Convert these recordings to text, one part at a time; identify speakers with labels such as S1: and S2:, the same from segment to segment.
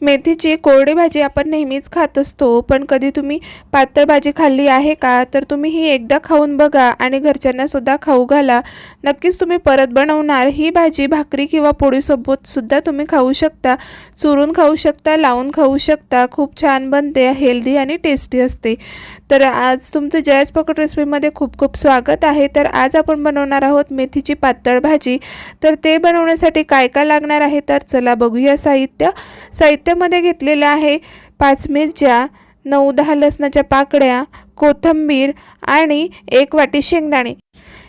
S1: मेथीची कोरडी भाजी आपण नेहमीच खात असतो पण कधी तुम्ही पातळ भाजी खाल्ली आहे का तर तुम्ही ही एकदा खाऊन बघा आणि घरच्यांनासुद्धा खाऊ घाला. नक्कीच तुम्ही परत बनवणार ही भाजी भाकरी किंवा पोळीसोबतसुद्धा तुम्ही खाऊ शकता. चुरून खाऊ शकता लावून खाऊ शकता. खूप छान बनते हेल्दी आणि टेस्टी असते. तर आज तुमचं जयस पॉकेट रेसिपीमध्ये खूप खूप स्वागत आहे. तर आज आपण बनवणार आहोत मेथीची पातळ भाजी. तर ते बनवण्यासाठी काय काय लागणार आहे तर चला बघूया साहित्य. साहित्य साहित्यामध्ये घेतलेलं आहे. पाच मिरच्या नऊ दहा लसणाच्या पाकड्या कोथिंबीर आणि एक वाटी शेंगदाणे.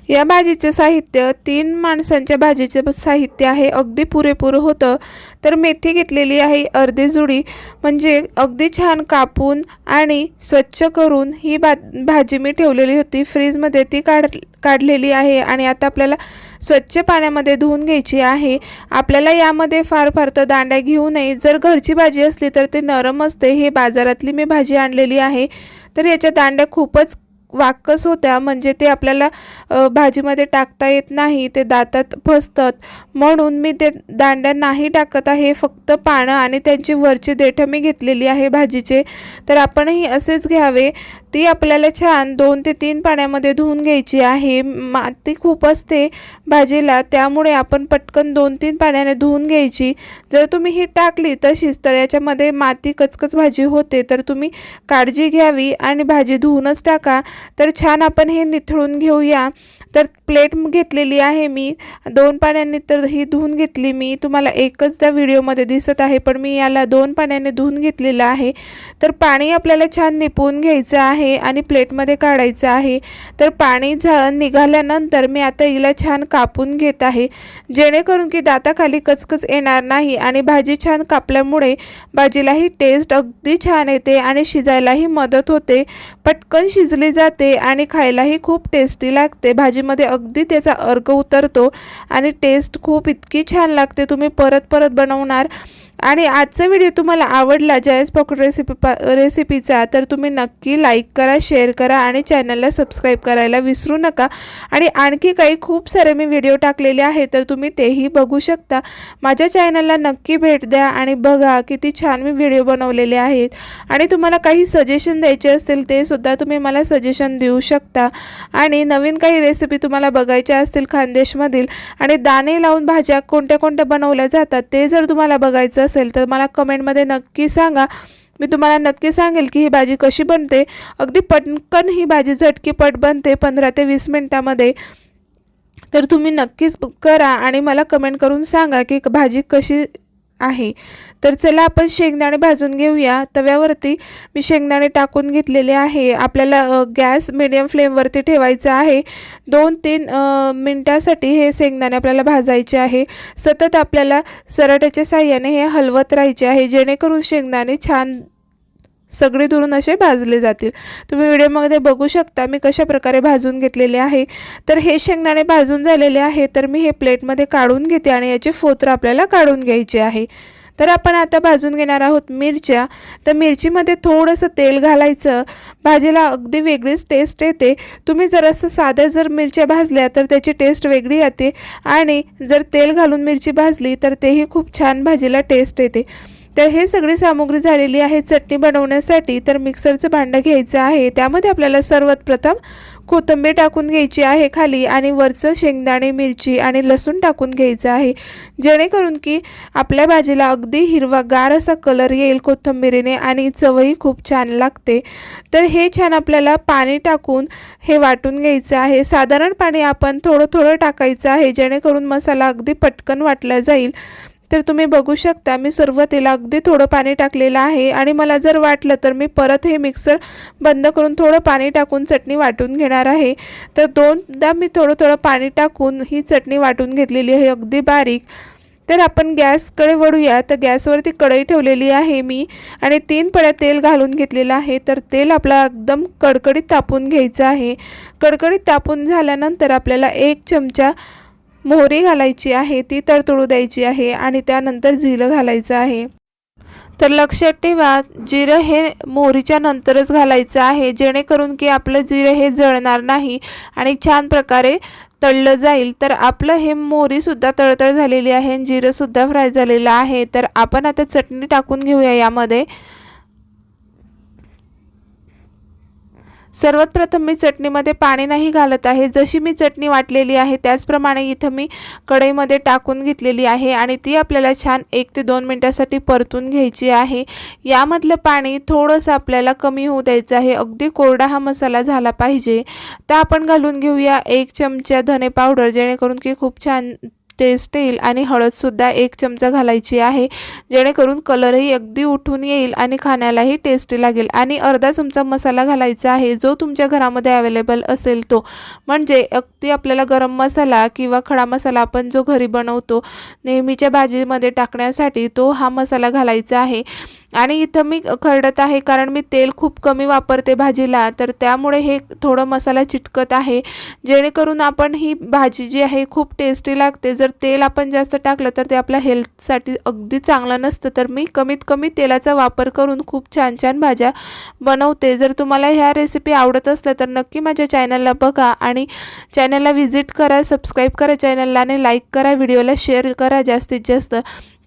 S1: या भाजीचे साहित्य तीन माणसांच्या भाजीचे साहित्य आहे. अगदी पुरेपूर होतं. तर मेथी घेतलेली आहे अर्धी जुडी. म्हणजे अगदी छान कापून आणि स्वच्छ करून ही बा भाजी मी ठेवलेली होती. फ्रीजमध्ये ती काढ काढलेली आहे आणि आता आपल्याला स्वच्छ पाण्यामध्ये धुवून घ्यायची आहे. आपल्याला यामध्ये फार फार तर दांड्या घेऊ नये. जर घरची भाजी असली तर ते नरम असते. हे बाजारातली मी भाजी आणलेली आहे. तर याच्या दांड्या खूपच वाकस होत्या. म्हणजे ते आपल्याला भाजीमध्ये टाकता येत नाही ते दातात फसतात. म्हणून मी ते दांड्या नाही टाकत आहे फक्त पानं आणि त्यांची वरची देठं मी घेतलेली आहे भाजीचे. तर आपणही असेच घ्यावे. ती आपल्याला छान दोन ते तीन पाण्यामध्ये धुवून घ्यायची आहे. माती खूप असते भाजीला त्यामुळे आपण पटकन दोन तीन पाण्याने धुवून घ्यायची. जर तुम्ही ही टाकली तशीच तर याच्यामध्ये माती कचकच भाजी होते. तर तुम्ही काळजी घ्यावी आणि भाजी धुवूनच टाका. तर छान आपण हे निथळून घेऊया. तर प्लेट घेतलेली आहे मी. दोन पाण्याने तर ही धुवून घेतली मी. तुम्हाला एकच त्या व्हिडिओमध्ये दिसत आहे पण मी याला दोन पाण्याने धुवून घेतलेलं आहे. तर पाणी आपल्याला छान निपवून घ्यायचं आहे आणि प्लेटमध्ये काढायचं आहे. तर पाणी झा निघाल्यानंतर मी आता हिला छान कापून घेत आहे. जेणेकरून की दाताखाली कचकच येणार नाही आणि भाजी छान कापल्यामुळे भाजीलाही टेस्ट अगदी छान येते आणि शिजायलाही मदत होते. पटकन शिजली जाते आणि खायलाही खूप टेस्टी लागते. भाजीमध्ये अगदी त्याचा अर्क उतरतो आणि टेस्ट खूप इतकी छान लागते. तुम्ही परत परत बनवणार. आणि आजचा व्हिडिओ तुम्हाला आवडला जयस पॉकेट रेसिपी पा रेसिपीचा तर तुम्ही नक्की लाईक करा शेअर करा आणि चॅनलला सबस्क्राईब करायला विसरू नका. आणि आणखी काही खूप सारे मी व्हिडिओ टाकलेले आहे तर तुम्ही तेही बघू शकता. माझ्या चॅनलला नक्की भेट द्या आणि बघा किती छान मी व्हिडिओ बनवलेले आहेत. आणि तुम्हाला काही सजेशन द्यायचे असतील ते सुद्धा तुम्ही मला सजेशन देऊ शकता. आणि नवीन काही रेसिपी तुम्हाला बघायच्या असतील खानदेशमधील आणि दाणे लावून भाज्या कोणत्या कोणत्या बनवल्या जातात ते जर तुम्हाला बघायचं असेल तर मला कमेंटमध्ये नक्की सांगा. मी तुम्हाला नक्की सांगेल की ही भाजी कशी बनते. अगदी पटकन ही भाजी झटकीपट बनते पंधरा ते वीस मिनटामध्ये. तर तुम्ही नक्कीच करा आणि मला कमेंट करून सांगा की भाजी कशी आहे. तर चला आपण शेंगदाणे भाजून घेऊया. तव्यावरती मी शेंगदाणे टाकून घेतलेले आहे. आपल्याला गॅस मिडियम फ्लेमवरती ठेवायचा आहे. दोन तीन मिनटासाठी हे शेंगदाणे आपल्याला भाजायचे आहे. सतत आपल्याला सराट्याच्या साह्याने हे हलवत राहायचे आहे. जेणेकरून शेंगदाणे छान सगळे दुरून असे भाजले जातील. तुम्ही व्हिडिओमध्ये बघू शकता मी कशा प्रकारे भाजून घेतलेले आहे. तर हे शेंगदाणे भाजून झालेले आहे. तर मी हे प्लेटमध्ये काढून घेते आणि याचे फोत्र आपल्याला काढून घ्यायचे आहे. तर आपण आता भाजून घेणार आहोत मिरच्या. तर मिरचीमध्ये थोडंसं तेल घालायचं. भाजीला अगदी वेगळीच टेस्ट येते. तुम्ही जर असं साध्या जर मिरच्या भाजल्या तर त्याची टेस्ट वेगळी येते. आणि जर तेल घालून मिरची भाजली तर तेही खूप छान भाजीला टेस्ट येते. तर हे सगळी सामुग्री झालेली आहे चटणी बनवण्यासाठी. तर मिक्सरचं भांडं घ्यायचं आहे. त्यामध्ये आपल्याला सर्वात प्रथम कोथिंबीर टाकून घ्यायची आहे खाली आणि वरचं शेंगदाणे मिरची आणि लसूण टाकून घ्यायचं आहे. जेणेकरून की आपल्या भाजीला अगदी हिरवागार असा कलर येईल कोथिंबीरीने आणि चवही खूप छान लागते. तर हे छान आपल्याला पाणी टाकून हे वाटून घ्यायचं आहे. साधारण पाणी आपण थोडं थोडं टाकायचं आहे जेणेकरून मसाला अगदी पटकन वाटला जाईल. तर तुम्ही बघू शकता मी सुरुवातीला अगदी थोडं पाणी टाकलेलं आहे आणि मला जर वाटलं तर मी परत हे मिक्सर बंद करून थोडं पाणी टाकून चटणी वाटून घेणार आहे. तर दोनदा मी थोडं थोडं पाणी टाकून ही चटणी वाटून घेतलेली आहे अगदी बारीक. तर आपण गॅसकडे वळूया. तर गॅसवरती कढई ठेवलेली आहे मी आणि तीन पळ्या तेल घालून घेतलेलं आहे. तर तेल आपला एकदम कडकडीत तापून घ्यायचं आहे. कडकडीत तापून झाल्यानंतर आपल्याला एक चमचा मोहरी घालायची आहे ती तडतडू द्यायची आहे आणि त्यानंतर जिरं घालायचं आहे. तर लक्षात ठेवा जिरं हे मोहरीच्या नंतरच घालायचं आहे जेणेकरून की आपलं जिरं हे जळणार नाही आणि छान प्रकारे तळलं जाईल. तर आपलं हे मोहरीसुद्धा तळतळ झालेली आहे आणि जिरंसुद्धा फ्राय झालेलं आहे. तर आपण आता चटणी टाकून घेऊया यामध्ये. सर्वात प्रथम मी चटणीमध्ये पाणी नाही घालत आहे. जशी मी चटणी वाटलेली आहे त्याचप्रमाणे इथं मी कढईमध्ये टाकून घेतलेली आहे आणि ती आपल्याला छान एक ते दोन मिनटासाठी परतून घ्यायची आहे. यामधलं पाणी थोडंसं आपल्याला कमी होऊ द्यायचं आहे. अगदी कोरडा हा मसाला झाला पाहिजे. तर आपण घालून घेऊया एक चमचा धने पावडर जेणेकरून की खूप छान टेस्ट येईल आणि हळदसुद्धा एक चमचा घालायची आहे. जेणेकरून कलरही अगदी उठून येईल आणि खाण्यालाही टेस्टी लागेल. आणि अर्धा चमचा मसाला घालायचा आहे जो तुमच्या घरामध्ये अवेलेबल असेल तो. म्हणजे अगदी आपल्याला गरम मसाला किंवा खडा मसाला आपण जो घरी बनवतो नेहमीच्या भाजीमध्ये टाकण्यासाठी तो हा मसाला घालायचा आहे. आणि इथं मी खरडत आहे कारण मी तेल खूप कमी वापरते भाजीला तर त्यामुळे हे थोडं मसाला चिटकत आहे. जेणेकरून आपण ही भाजी जी आहे खूप टेस्टी लागते. जर तेल आपण जास्त टाकलं तर ते आपल्या हेल्थसाठी अगदी चांगलं नसतं. तर मी कमीत कमी तेलाचा वापर करून खूप छान छान भाज्या बनवते. जर तुम्हाला ह्या रेसिपी आवडत असल्या तर नक्की माझ्या चॅनलला बघा आणि चॅनलला व्हिजिट करा सबस्क्राईब करा चॅनलला आणि लाईक करा व्हिडिओला शेअर करा जास्तीत जास्त.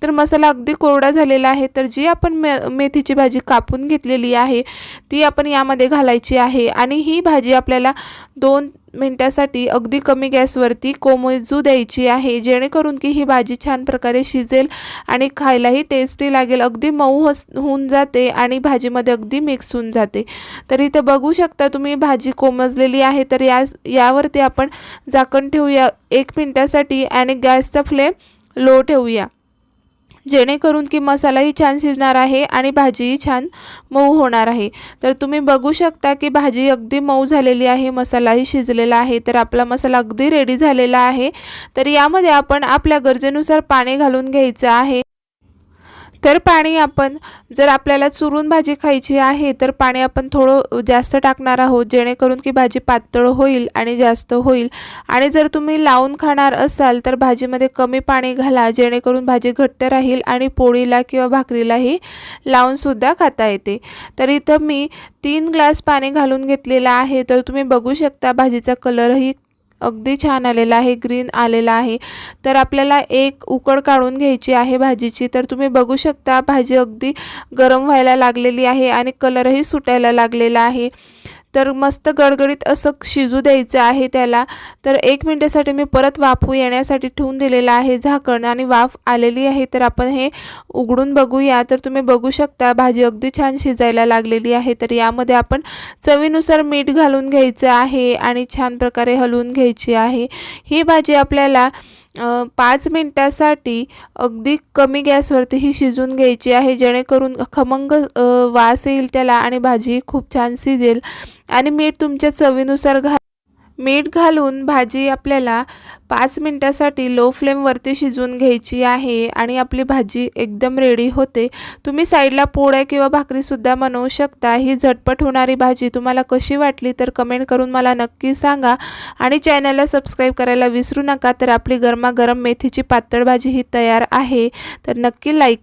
S1: तर मसाला अगदी कोरडा झालेला आहे. तर जी आपण मे मेथीची भाजी कापून घेतलेली आहे ती आपण यामध्ये घालायची आहे. आणि ही भाजी आपल्याला दोन मिनटासाठी अगदी कमी गॅसवरती कोमजू द्यायची आहे. जेणेकरून की ही भाजी छान प्रकारे शिजेल आणि खायलाही टेस्टी लागेल. अगदी मऊ होऊन जाते आणि भाजीमध्ये अगदी मिक्स होऊन जाते. तर इथं बघू शकता तुम्ही भाजी कोमजलेली आहे. तर या यावरती आपण झाकण ठेवूया. एक मिनटासाठी आणि गॅसचा फ्लेम लो ठेवूया. जेणेकरून की मसालाही छान शिजणार आहे आणि भाजीही छान मऊ होणार आहे. तर तुम्ही बघू शकता की भाजी अगदी मऊ झालेली आहे मसालाही शिजलेला आहे तर आपला मसाला अगदी रेडी झालेला आहे. तर यामध्ये आपण आपल्या गरजेनुसार पाणी घालून घ्यायचं आहे. तर पाणी आपण जर आपल्याला चुरून भाजी खायची आहे तर पाणी आपण थोडं जास्त टाकणार आहोत जेणेकरून की भाजी पातळ होईल आणि जास्त होईल. आणि जर तुम्ही लावून खाणार असाल तर भाजीमध्ये कमी पाणी घाला जेणेकरून भाजी घट्ट राहील आणि पोळीला किंवा भाकरीलाही लावूनसुद्धा खाता येते. तर इथं मी तीन ग्लास पाणी घालून घेतलेलं आहे. तर तुम्ही बघू शकता भाजीचा कलरही अगदी छान आलेला आहे ग्रीन आलेला आहे. तर आपल्याला एक उकड काढून घ्यायची आहे भाजीची. तर तुम्ही बघू शकता भाजी अगदी गरम व्हायला लागलेली आहे आणि कलरही सुटायला लागलेला आहे. तर मस्त गडगडीत असं शिजू द्यायचं आहे त्याला. तर एक मिनटासाठी मी परत वाफू येण्यासाठी ठेवून दिलेलं आहे झाकण आणि वाफ आलेली आहे. तर आपण हे उघडून बघूया. तर तुम्ही बघू शकता भाजी अगदी छान शिजायला लागलेली आहे. तर यामध्ये आपण चवीनुसार मीठ घालून घ्यायचं आहे आणि छान प्रकारे हलवून घ्यायची आहे. ही भाजी आपल्याला पाच मिनटासाठी अगदी कमी गॅसवरती ही शिजून घ्यायची आहे जेणेकरून खमंग वास येईल त्याला आणि भाजी खूप छान शिजेल. आणि मीठ तुमच्या चवीनुसार घा मीठ घालून भाजी आपल्याला पाच मिनटासाठी लो फ्लेमवरती शिजवून घ्यायची आहे आणि आपली भाजी एकदम रेडी होते. तुम्ही साईडला पोळ्या किंवा भाकरीसुद्धा बनवू शकता. ही झटपट होणारी भाजी तुम्हाला कशी वाटली तर कमेंट करून मला नक्की सांगा. आणि चॅनलला सबस्क्राईब करायला विसरू नका तर आपली गरमागरम मेथीची पातळ भाजी ही तयार आहे. तर नक्की लाईक